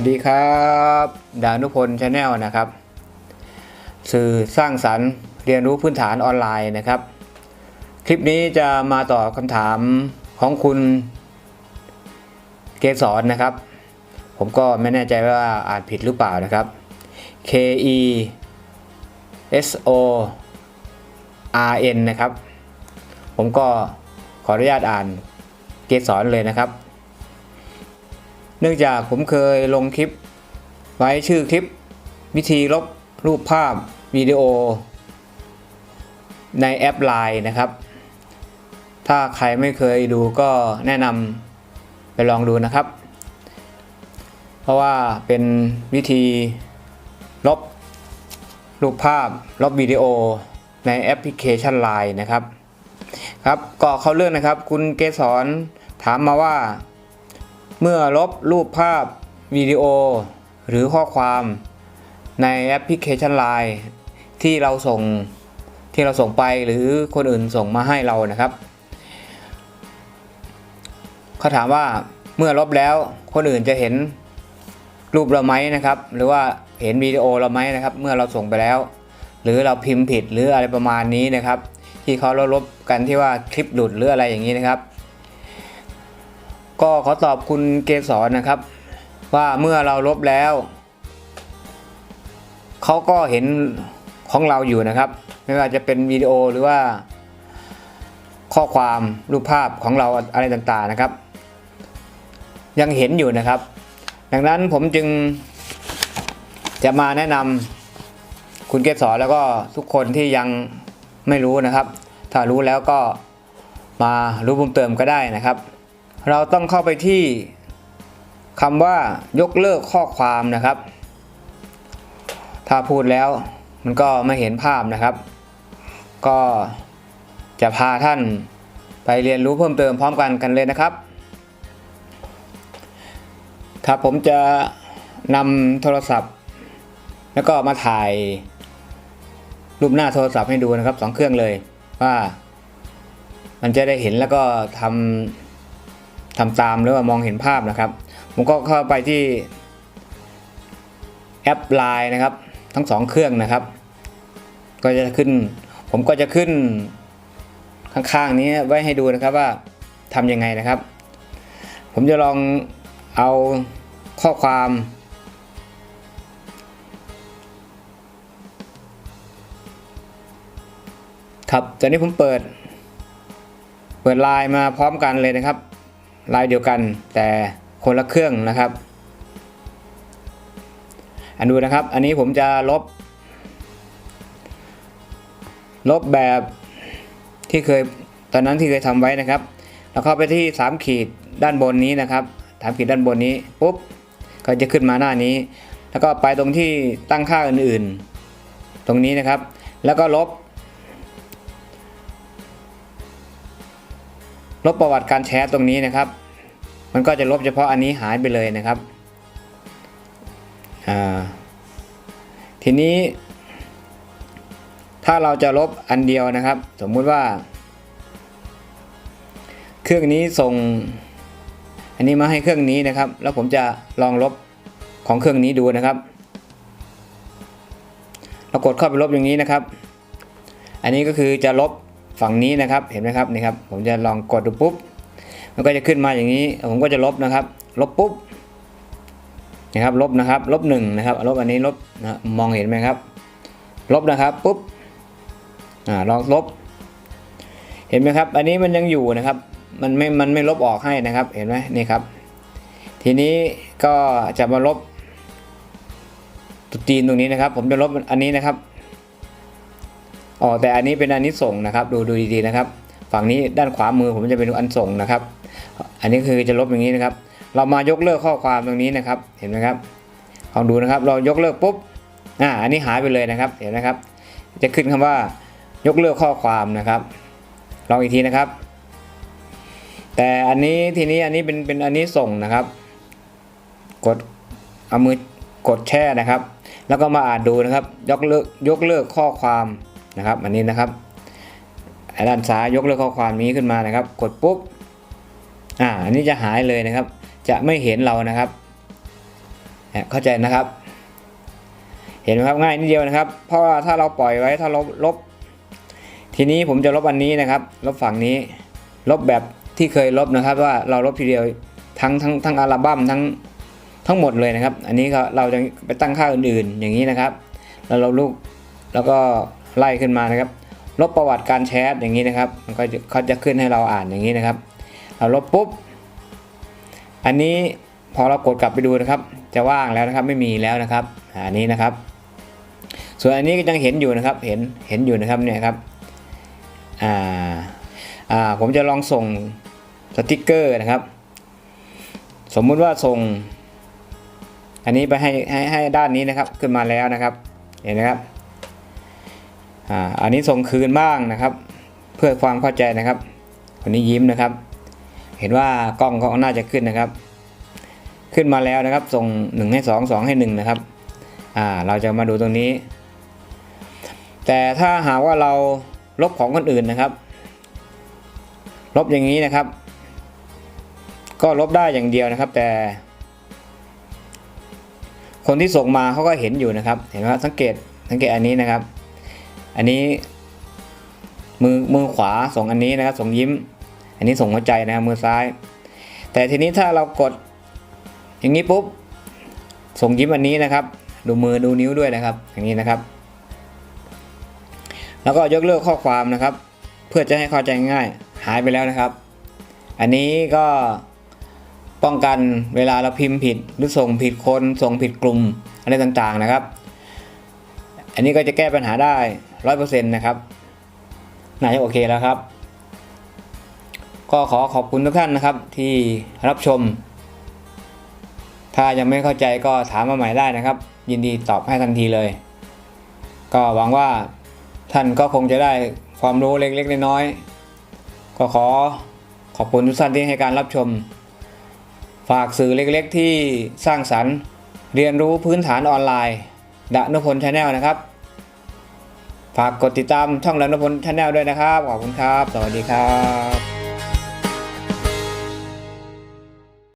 วัสดีครับดานุพลชาแนลนะครับ สื่อสร้างสรรค์เรียนรู้พื้นฐานออนไลน์นะครับ คลิปนี้จะมาตอบคำถามของคุณเกสรนะครับ ผมก็ไม่แน่ใจว่าอ่านผิดหรือเปล่านะครับ K E S O R N นะครับ ผมก็ขออนุญาตอ่านเกสรเลยนะครับ เนื่องจากผมเคยลงคลิป ไว้ชื่อคลิป วิธีลบรูปภาพวิดีโอ ในแอป Line นะครับ ถ้าใครไม่เคยดูก็แนะนำไปลองดูนะครับ เพราะว่าเป็นวิธีลบรูปภาพลบวิดีโอในแอปพลิเคชัน Line นะครับ ครับก็เข้าเรื่องนะครับ คุณเกสรถามมาว่า เมื่อลบรูปภาพวิดีโอ หรือข้อความในแอปพลิเคชัน Line ที่เราส่งที่เราส่งไปหรือคนอื่นส่งมาให้เรานะครับเขาถามว่าเมื่อลบแล้วคนอื่นจะเห็นรูปเราไหมนะครับ หรือว่าเห็นวิดีโอเราไหมนะครับ เมื่อเราส่งไปแล้ว หรือเราพิมพ์ผิดหรืออะไรประมาณนี้นะครับ ที่เขาลบกันที่ว่าคลิปหลุดหรืออะไรอย่างนี้นะครับ ก็ขอตอบคุณเกสรนะครับ ว่าเมื่อเราลบแล้วเขาก็เห็นของเราอยู่นะครับ ไม่ว่าจะเป็นวิดีโอหรือว่า ข้อความรูปภาพของเราอะไรต่างๆนะครับ ยังเห็นอยู่นะครับ ดังนั้นผมจึงจะมาแนะนำคุณเกสรแล้วก็ทุกคนที่ยังไม่รู้นะครับ ถ้ารู้แล้วก็มารู้เพิ่มเติมก็ได้นะครับ เราต้องเข้าไปที่คำว่ายกเลิกข้อความนะครับ ถ้าพูดแล้วมันก็ไม่เห็นภาพนะครับ ก็จะพาท่านไปเรียนรู้เพิ่มเติมพร้อมกันกันเลยนะครับครับผมจะนำโทรศัพท์ แล้วก็มาถ่ายรูปหน้าโทรศัพท์ให้ดูนะครับสองเครื่องเลยว่า มันจะได้เห็นแล้วก็ทำ ทำตามหรือว่ามองเห็นภาพนะครับ ผมก็เข้าไปที่แอป Line นะครับ ทั้งสองเครื่องนะครับ ก็จะขึ้น ผมก็จะขึ้นข้างๆนี้ไว้ให้ดูนะครับว่าทำยังไงนะครับ ผมจะลองเอาข้อความครับตอนนี้ผมเปิด เปิดไลน์มาพร้อมกันเลยนะครับ ลายเดียวกันแต่คนละเครื่องนะครับอันดูนะครับ อันนี้ผมจะลบ ลบแบบที่เคยตอนนั้นที่เคยทำไว้นะครับ แล้วเข้าไปที่ 3 ขีดด้านบนนี้นะครับสามขีดด้านบนนี้ปุ๊บก็จะขึ้นมาหน้านี้ แล้วก็ไปตรงที่ตั้งค่าอื่นๆ ตรงนี้นะครับ แล้วก็ลบ ลบประวัติการแชทตรงนี้นะครับ มันก็จะลบเฉพาะอันนี้หายไปเลยนะครับทีนี้ ถ้าเราจะลบอันเดียวนะครับ สมมุติว่า เครื่องนี้ส่ง อันนี้มาให้เครื่องนี้นะครับ แล้วผมจะลองลบของเครื่องนี้ดูนะครับเรากดเข้าไปลบอย่างนี้นะครับ อันนี้ก็คือจะลบ ฝั่งนี้นะครับเห็นไหมครับนี่ครับผมจะลองกดดูปุ๊บมันก็จะขึ้นมาอย่างนี้ ผมก็จะลบนะครับ ลบปุ๊บนะครับลบนะครับลบหนึ่งนะครับลบอันนี้ลบนะมองเห็นไหมครับ ลบนะครับปุ๊บอ่าลองลบ เห็นไหมครับ อันนี้มันยังอยู่นะครับ มันไม่มันไม่ลบออกให้นะครับ เห็นไหมนี่ครับ ทีนี้ก็จะมาลบตุดตีนตรงนี้นะครับ ผมจะลบอันนี้นะครับ อ๋อแต่อันนี้เป็นอันนี้ส่งนะครับ ดูดูดีๆนะครับ ฝั่งนี้ด้านขวามือผมจะเป็นอันส่งนะครับ อันนี้คือจะลบอย่างนี้นะครับ เรามายกเลิกข้อความตรงนี้นะครับ เห็นไหมครับลองดูนะครับ เรายกเลิกปุ๊บอ่าอันนี้หายไปเลยนะครับ เห็นไหมครับ จะขึ้นคำว่ายกเลิกข้อความนะครับ ลองอีกทีนะครับ แต่อันนี้ทีนี้อันนี้เป็นเป็นอันนี้ส่งนะครับ กดเอามือกดแช่นะครับ แล้วก็มาอ่านดูนะครับ ยกเลิกยกเลิกข้อความ นะครับอันนี้นะครับด้านซ้ายยกเลิกข้อความนี้ขึ้นมานะครับ กดปุ๊บอ่าอันนี้จะหายเลยนะครับ จะไม่เห็นเรานะครับเข้าใจนะครับ เห็นไหมครับง่ายนิดเดียวนะครับ เพราะว่าถ้าเราปล่อยไว้ถ้าลบลบ ทีนี้ผมจะลบอันนี้นะครับ ลบฝั่งนี้ ลบแบบที่เคยลบนะครับ ว่าเราลบทีเดียวทั้งทั้งทั้งอัลบั้มทั้งทั้งหมดเลยนะครับ อันนี้เราจะไปตั้งค่าอื่นๆ อย่างนี้นะครับ แล้วเราลูกแล้วก็ ไล่ขึ้นมานะครับ ลบประวัติการแชทอย่างนี้นะครับ มันก็จะเขาจะขึ้นให้เราอ่านอย่างนี้นะครับเราลบปุ๊บ อันนี้พอเรากดกลับไปดูนะครับ จะว่างแล้วนะครับไม่มีแล้วนะครับอันนี้นะครับ ส่วนอันนี้ก็ยังเห็นอยู่นะครับ เห็นเห็นอยู่นะครับเนี่ยครับอ่าอ่าผมจะลองส่งสติกเกอร์นะครับ สมมุติว่าส่ง อันนี้ไปให้ให้ให้ด้านนี้นะครับขึ้นมาแล้วนะครับ เห็นนะครับ อ่าอันนี้ส่งคืนบ้างนะครับ เพื่อความเข้าใจนะครับคนนี้ยิ้มนะครับ เห็นว่ากล้องเขาน่าจะขึ้นนะครับ ขึ้นมาแล้วนะครับ ส่ง 1 ให้ 2 2 ให้ 1 นะครับอ่าเราจะมาดูตรงนี้ แต่ถ้าหากว่าเราลบของคนอื่นนะครับ ลบอย่างนี้นะครับ ก็ลบได้อย่างเดียวนะครับ แต่ คนที่ส่งมาเขาก็เห็นอยู่นะครับ เห็นไหมครับสังเกตสังเกตอันนี้นะครับ อันนี้ มือมือขวาส่งอันนี้นะครับส่งยิ้ม อันนี้ส่งหัวใจนะครับมือซ้าย แต่ทีนี้ถ้าเรากดอย่างนี้ปุ๊บส่งยิ้มอันนี้นะครับ ดูมือดูนิ้วด้วยนะครับ อย่างนี้นะครับ แล้วก็ยกเลิกข้อความนะครับ เพื่อจะให้เข้าใจง่ายหายไปแล้วนะครับ อันนี้ก็ป้องกันเวลาเราพิมพ์ผิดหรือส่งผิดคนส่งผิดกลุ่มอะไรต่างๆนะครับ อันนี้ก็จะแก้ปัญหาได้ ร้อยเปอร์เซ็นต์นะครับน่าจะโอเคแล้วครับ ก็ขอขอบคุณทุกท่านนะครับที่รับชม ถ้ายังไม่เข้าใจก็ถามมาใหม่ได้นะครับ ยินดีตอบให้ทันทีเลย ก็หวังว่าท่านก็คงจะได้ความรู้เล็กๆน้อยๆก็ขอขอบคุณทุกท่านที่ให้การรับชม ฝากสื่อเล็กๆที่สร้างสรรค์ เรียนรู้พื้นฐานออนไลน์ดะนุพลชาแนลนะครับ ฝากกดติดตามช่องดะนุพลชาแนลด้วยนะครับ ขอบคุณครับ สวัสดีครับ